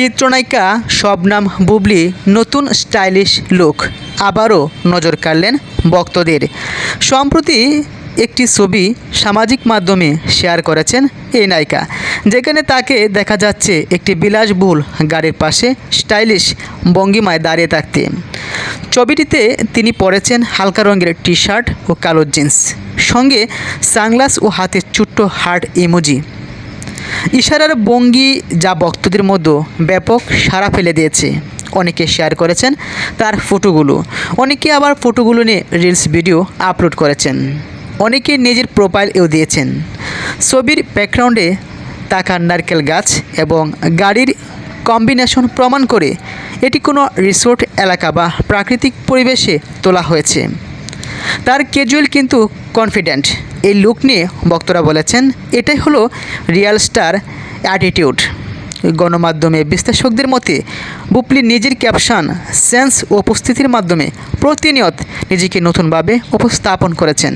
চিত্রনায়িকা শবনাম বুবলি নতুন stylish look. আবারও নজর কাড়লেন ভক্তদের। সম্প্রতি একটি ছবি সামাজিক মাধ্যমে শেয়ার করেছেন এই নায়িকা, যেখানে তাকে দেখা যাচ্ছে একটি বিলাসবহুল গাড়ির পাশে স্টাইলিশ ভঙ্গিমায় দাঁড়িয়ে থাকতে। ছবিটিতে তিনি পরেছেন হালকা রঙের টি শার্ট ও কালো জিন্স। সঙ্গে সানগ্লাস ও হাতে ছোট্ট হার্ট ইমোজি। ইশারার ভঙ্গি যা ভক্তদের মধ্যে ব্যাপক সাড়া ফেলে দিয়েছে। অনেকে শেয়ার করেছেন তার ফটোগুলো অনেকে আবার ফটোগুলো নিয়ে রিলস ভিডিও আপলোড করেছেন। অনেকে নিজের প্রোফাইলও দিয়েছেন। ছবির ব্যাকগ্রাউন্ডে থাকা নারকেল গাছ এবং গাড়ির কম্বিনেশন প্রমাণ করে এটি কোনো রিসোর্ট এলাকা বা প্রাকৃতিক পরিবেশে তোলা হয়েছে। তার ক্যাজুয়াল কিন্তু কনফিডেন্ট এই লুক নিয়ে বক্তরা বলেছেন, এটাই হলো রিয়াল স্টার অ্যাটিটিউড গণমাধ্যমে বিশ্লেষকদের মতে, বুপলি নিজের ক্যাপশন সেন্স ও উপস্থিতির মাধ্যমে প্রতিনিয়ত নিজেকে নতুনভাবে উপস্থাপন করেছেন,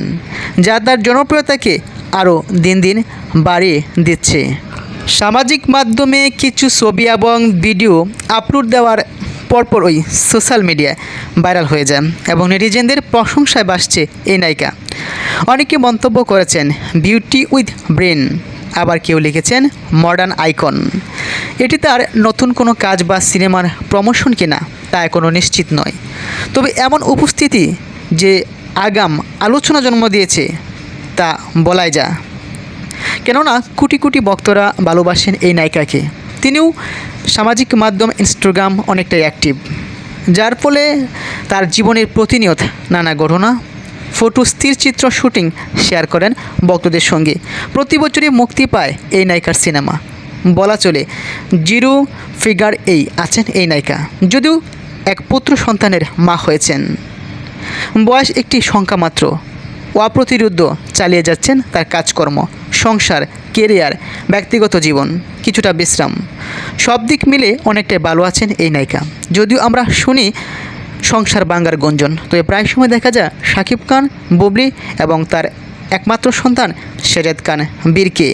যা তার জনপ্রিয়তাকে আরও দিন দিন বাড়িয়ে দিচ্ছে। সামাজিক মাধ্যমে কিছু ছবি এবং ভিডিও আপলোড দেওয়ার পরপর ওই সোশ্যাল মিডিয়ায় ভাইরাল হয়ে যান এবং নেটিজেনদের প্রশংসায় বাসছে এই নায়িকা। অনেকে মন্তব্য করেছেন বিউটি উইথ ব্রেন আবার কেউ লিখেছেন মডার্ন আইকন এটি তার নতুন কোনো কাজ বা সিনেমার প্রমোশন কিনা তা এখনও নিশ্চিত নয়। তবে এমন উপস্থিতি যে আগাম আলোচনা জন্ম দিয়েছে তা বলাই যা। কেননা, কোটি কোটি ভক্তরা ভালোবাসেন এই নায়িকাকে। তিনিও সামাজিক মাধ্যম ইনস্টাগ্রাম অনেকটাই অ্যাক্টিভ যার ফলে তার জীবনের প্রতিনিয়ত নানা ঘটনা, ফটো, স্থির চিত্র শুটিং শেয়ার করেন ভক্তদের সঙ্গে। প্রতি বছরই মুক্তি পায় এই নায়িকার সিনেমা বলা চলে, জিরো ফিগার এই আছেন এই নায়িকা, যদিও এক পুত্র সন্তানের মা হয়েছেন। বয়স একটি সংখ্যা মাত্র। অপ্রতিরুদ্ধ চালিয়ে যাচ্ছেন তার কাজকর্ম। সংসার, কেরিয়ার, ব্যক্তিগত জীবন, কিছুটা বিশ্রাম। সব দিক মিলে অনেকটাই ভালো আছেন এই নায়িকা। যদিও আমরা শুনি সংসার বাঙ্গার গঞ্জন, তবে প্রায় সময় দেখা যায় শাকিব খান, বুবলি এবং তার একমাত্র সন্তান শেরেদ খান, বীরকে।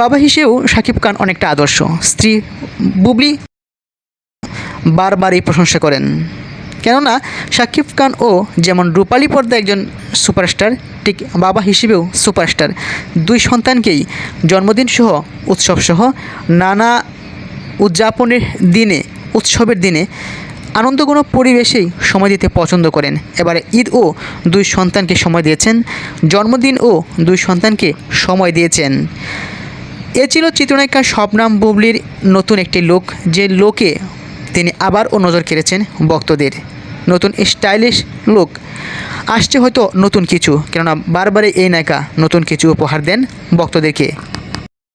বাবা হিসেবেও শাকিব খান অনেকটা আদর্শ। স্ত্রী বুবলি বারবার এই প্রশংসা করেন। কেননা শাকিব খান ও যেমন রূপালী পর্দা একজন সুপারস্টার, ঠিক বাবা হিসেবেও সুপারস্টার। দুই সন্তানকেই জন্মদিন সহ উৎসব সহ নানা উদযাপনের দিনে, উৎসবের দিনে আনন্দঘন পরিবেশেই সময় দিতে পছন্দ করেন। এবারে ঈদ ও দুই সন্তানকে সময় দিয়েছেন, জন্মদিন ও দুই সন্তানকে সময় দিয়েছেন। এ ছিল চিত্রনায়িকা শবনাম বুবলির নতুন একটি লোক, যে লোকে তিনি আবারও নজর কেড়েছেন ভক্তদের। নতুন স্টাইলিশ লুক। আসছে হয়তো নতুন কিছু, কেননা বারবারই এই নায়িকা নতুন কিছু উপহার দেন ভক্তদেরকে।